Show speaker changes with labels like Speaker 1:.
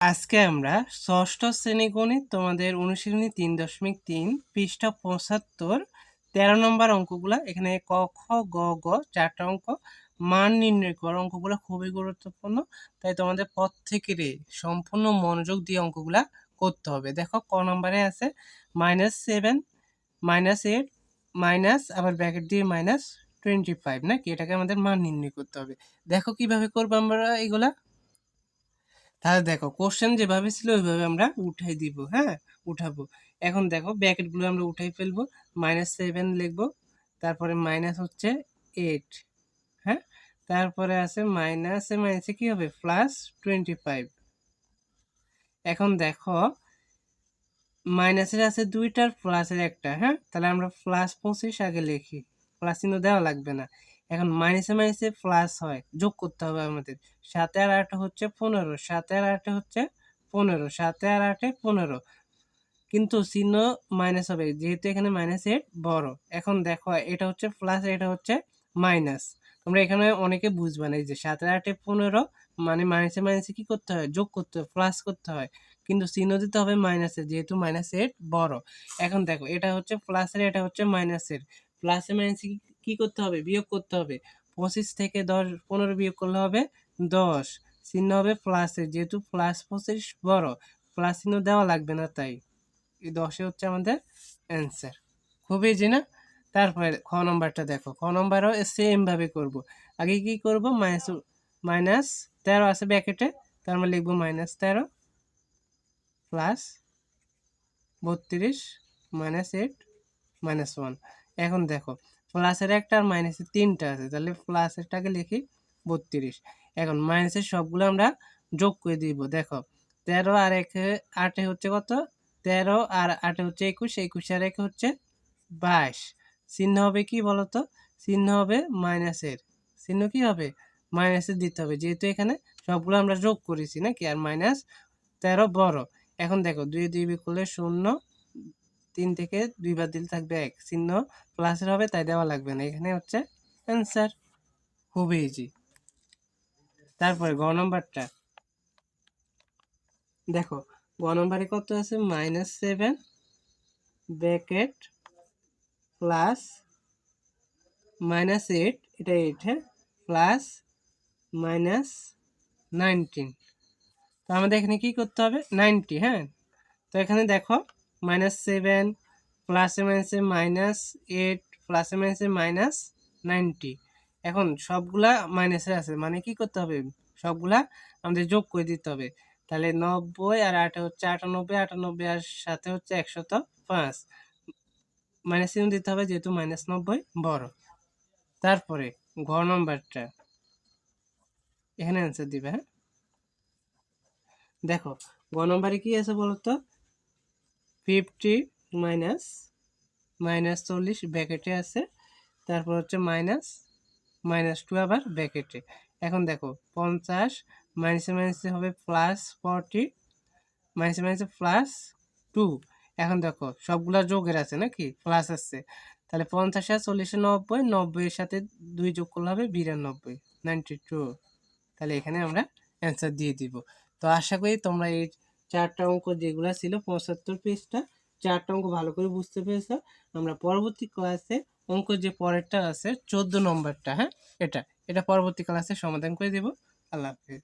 Speaker 1: আজকে আমরা ষষ্ঠ শ্রেণি গণিত তোমাদের অনুশীলনী তিন দশমিক তিন, পৃষ্ঠা পঁচাত্তর, তেরো নম্বর অঙ্কগুলো। এখানে ক, খ, গ গ, চারটা অঙ্ক। মান নির্ণয় করা, অঙ্কগুলো খুবই গুরুত্বপূর্ণ। তাই তোমাদের প্রত্যেকেরই সম্পূর্ণ মনোযোগ দিয়ে অঙ্কগুলা করতে হবে। দেখো, ক নম্বরে আছে minus seven minus eight minus আবার ব্র্যাকেট দিয়ে মাইনাস টোয়েন্টি ফাইভ নাকি? এটাকে আমাদের মান নির্ণয় করতে হবে। দেখো কীভাবে করব আমরা এগুলা? তাহলে দেখো কোশ্চেন যেভাবে ছিল ওইভাবে আমরা উঠাই দিব হ্যাঁ? উঠাবো। এখন দেখো ব্র্যাকেটগুলো আমরা উঠাই ফেলব মাইনাস সেভেন লিখব, তারপরে মাইনাস হচ্ছে এইট হ্যাঁ? তারপরে আছে মাইনাসে মাইনাসে কী হবে? প্লাস টোয়েন্টি ফাইভ এখন দেখো মাইনাসের আছে দুইটার প্লাসের একটা হ্যাঁ? তাহলে আমরা প্লাস পঁচিশ আগে লিখি। প্লাস চিহ্ন দেওয়া লাগবে না। এখন মাইনাসে মাইনাসে প্লাস হয়, যোগ করতে হবে আমাদের। সাতে আর আটে হচ্ছে পনেরো, সাতে আর আটে হচ্ছে পনেরো, সাতে আর আটে পনেরো। কিন্তু চিহ্ন মাইনাস হবে, যেহেতু এখানে মাইনাস এর বড়। এখন দেখো, এটা হচ্ছে প্লাস এটা হচ্ছে মাইনাস তোমরা এখানে অনেকে বুঝবে না, এই যে সাতে আটে পনেরো মানে মাইনাসে মাইনাসে কি করতে হয়? যোগ করতে হয় প্লাস করতে হয়। কিন্তু চিহ্ন দিতে হবে মাইনাসের যেহেতু মাইনাসের বড়। এখন দেখো, এটা হচ্ছে প্লাসের এটা হচ্ছে মাইনাসের প্লাসে মাইনাসে কি করতে হবে? বিয়োগ করতে হবে। পঁচিশ থেকে দশ, পনেরো বিয়োগ করলে হবে দশ। চিহ্ন হবে প্লাসের যেহেতু প্লাস পঁচিশ বড় প্লাস চিহ্ন দেওয়া লাগবে না তাই। এই দশে হচ্ছে আমাদের অ্যান্সার খুব ইজি না? তারপরে খ নম্বরটা দেখো। খ নম্বরও সেমভাবে করব। আগে কি করব? মাইনাস মাইনাস তেরো আছে ব্যাকেটে তার মানে লিখব মাইনাস তেরো প্লাস বত্রিশ মাইনাস এইট মাইনাস ওয়ান এখন দেখো প্লাসের একটা আর মাইনাসের তিনটা আছে। তাহলে প্লাসেরটাকে লিখি বত্রিশ। এখন মাইনাসের সবগুলো আমরা যোগ করে দিব, দেখো। তেরো আর এক আটে হচ্ছে কত? তেরো আর আটে হচ্ছে একুশ একুশ আর এক হচ্ছে বাইশ। চিহ্ন হবে কি বলতো? চিহ্ন হবে মাইনাসের। চিহ্ন কি হবে? মাইনাসের দিতে হবে। যেহেতু এখানে সবগুলো আমরা যোগ করেছি নাকি? আর মাইনাস তেরো বড়। এখন দেখো, দুই দুই করলে শূন্য তিন থেকে দুইবার দিলে থাকবে এক চিহ্ন। প্লাসের হবে, তাই দেওয়া লাগবে না। এখানে হচ্ছে অ্যান্সার খুবই ইজি তারপরে গ নম্বরটা। দেখো, গ নম্বরে কত আছে? Minus seven bracket plus minus eight এটা এইট হ্যাঁ? প্লাস মাইনাস নাইনটিন তো আমাদের এখানে কি করতে হবে? নাইনটি হ্যাঁ? তো এখানে দেখো মাইনাস সেভেন প্লাসে মাইনাসে মাইনাস এইট প্লাসে মাইনাসে মাইনাস নাইনটি এখন সবগুলা মাইনাসে আছে মানে কি করতে হবে? সবগুলা আমাদের যোগ করে দিতে হবে। তাহলে নব্বই আর আটে হচ্ছে আটানব্বই আটানব্বই আর সাথে হচ্ছে একশত পাঁচ। মাইনাস চিহ্ন দিতে হবে যেহেতু মাইনাস নব্বই, বড়। তারপরে ঘ নম্বরটা। এখানে অ্যান্সার দিবে হ্যাঁ? দেখো গ নম্বরে কি আছে বলতো? ফিফটি মাইনাস মাইনাস চল্লিশ ব্যাকেটে আছে। তারপর হচ্ছে মাইনাস মাইনাস টু আবার ব্যাকেটে। এখন দেখো, পঞ্চাশ মাইনাসে মাইনাসে হবে প্লাস ফর্টি মাইনাসে মাইনাসে প্লাস টু এখন দেখো, সবগুলা যোগের আছে নাকি? প্লাস আছে। তাহলে পঞ্চাশ চল্লিশে নব্বই, নব্বইয়ের সাথে দুই যোগ করলে হবে বিরানব্বই নাইনটি টু তাহলে এখানে আমরা অ্যান্সার দিয়ে দিব। তো আশা করি তোমরা এই চারটা অঙ্ক যেগুলো ছিল পঁচাত্তর পেজটা, চারটা অঙ্ক ভালো করে বুঝতে পেরেছ? আমরা পরবর্তী ক্লাসে অঙ্ক যে পরেরটা আছে, চোদ্দ নম্বরটা হ্যাঁ? এটা এটা পরবর্তী ক্লাসে সমাধান করে দেব। আল্লাহ হাফিজ।